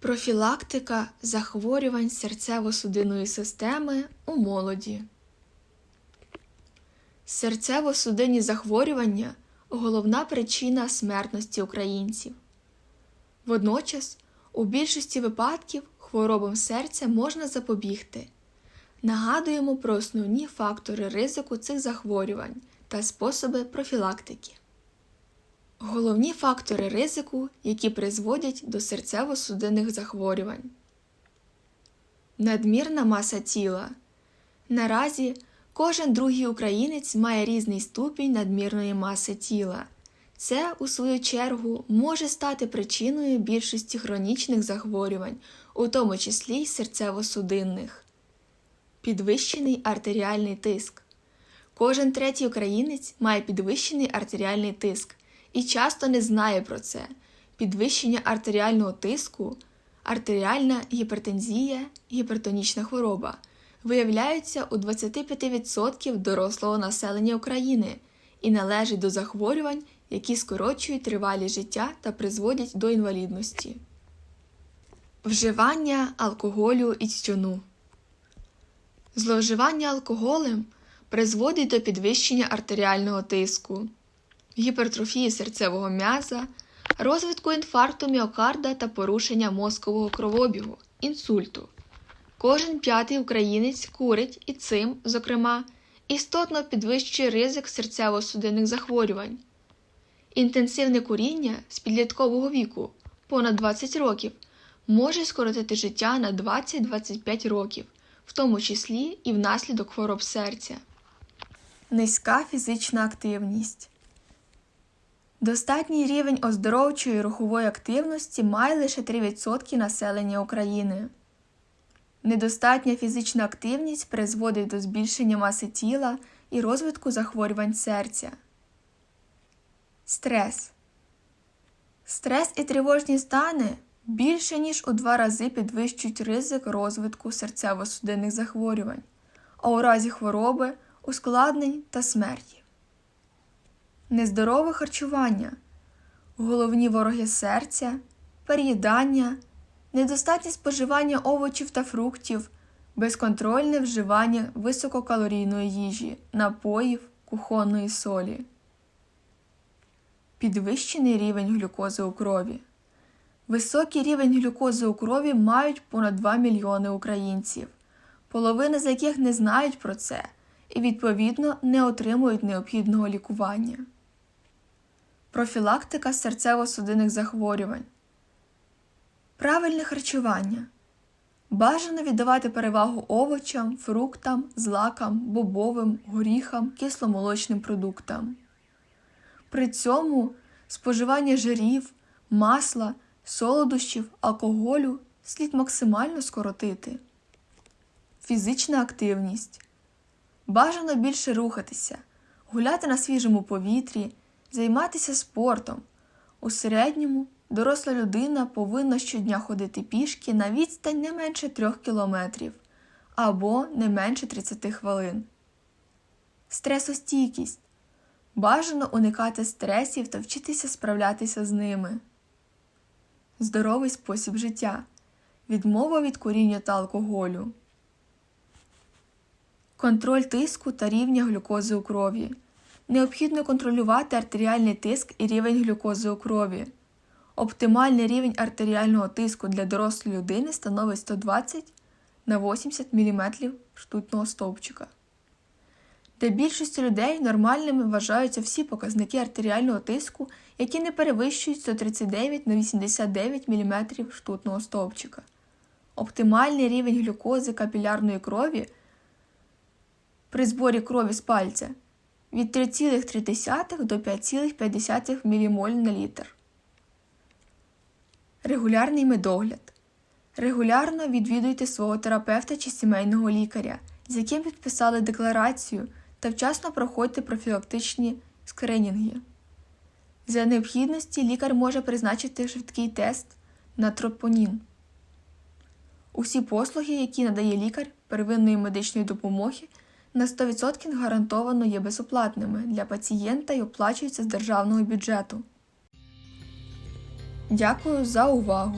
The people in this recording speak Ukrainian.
Профілактика захворювань серцево-судинної системи у молоді. Серцево-судинні захворювання головна причина смертності українців. Водночас, у більшості випадків хворобам серця можна запобігти. Нагадуємо про основні фактори ризику цих захворювань та способи профілактики. Головні фактори ризику, які призводять до серцево-судинних захворювань. Надмірна маса тіла. Наразі кожен другий українець має різний ступінь надмірної маси тіла. Це, у свою чергу, може стати причиною більшості хронічних захворювань, у тому числі й серцево-судинних. Підвищений артеріальний тиск. Кожен третій українець має підвищений артеріальний тиск і часто не знає про це. Підвищення артеріального тиску, артеріальна гіпертензія, гіпертонічна хвороба виявляються у 25% дорослого населення України і належать до захворювань, які скорочують тривалість життя та призводять до інвалідності. Вживання алкоголю і тютюну. Зловживання алкоголем призводить до підвищення артеріального тиску, гіпертрофії серцевого м'яза, розвитку інфаркту міокарда та порушення мозкового кровобігу, інсульту. Кожен п'ятий українець курить і цим, зокрема, істотно підвищує ризик серцево-судинних захворювань. Інтенсивне куріння з підліткового віку понад 20 років може скоротити життя на 20-25 років, в тому числі і внаслідок хвороб серця. Низька фізична активність. Достатній рівень оздоровчої рухової активності має лише 3% населення України. Недостатня фізична активність призводить до збільшення маси тіла і розвитку захворювань серця. Стрес. Стрес і тривожні стани більше ніж у два рази підвищують ризик розвитку серцево-судинних захворювань, а у разі хвороби, ускладнень та смерті. Нездорове харчування, головні вороги серця, переїдання, недостатнє споживання овочів та фруктів, безконтрольне вживання висококалорійної їжі, напоїв, кухонної солі, підвищений рівень глюкози у крові. Високий рівень глюкози у крові мають понад 2 мільйони українців, половина з яких не знають про це і, відповідно, не отримують необхідного лікування. Профілактика серцево-судинних захворювань. Правильне харчування. Бажано віддавати перевагу овочам, фруктам, злакам, бобовим, горіхам, кисломолочним продуктам. При цьому споживання жирів, масла, солодощів, алкоголю слід максимально скоротити. Фізична активність. Бажано більше рухатися, гуляти на свіжому повітрі, займатися спортом. У середньому доросла людина повинна щодня ходити пішки на відстань не менше 3 кілометрів або не менше 30 хвилин. Стресостійкість. Бажано уникати стресів та вчитися справлятися з ними. Здоровий спосіб життя. Відмова від куріння та алкоголю. Контроль тиску та рівня глюкози у крові. Необхідно контролювати артеріальний тиск і рівень глюкози у крові. Оптимальний рівень артеріального тиску для дорослої людини становить 120 на 80 мм штутного стовпчика. Для більшості людей нормальними вважаються всі показники артеріального тиску, які не перевищують 139 на 89 мм штутного стовпчика. Оптимальний рівень глюкози капілярної крові при зборі крові з пальця від 3,3 до 5,5 ммоль на літр. Регулярний медогляд. Регулярно відвідуйте свого терапевта чи сімейного лікаря, з яким підписали декларацію, та вчасно проходьте профілактичні скринінги. За необхідності лікар може призначити швидкий тест на тропонін. Усі послуги, які надає лікар первинної медичної допомоги, на 100% гарантовано є безоплатними для пацієнта і оплачуються з державного бюджету. Дякую за увагу!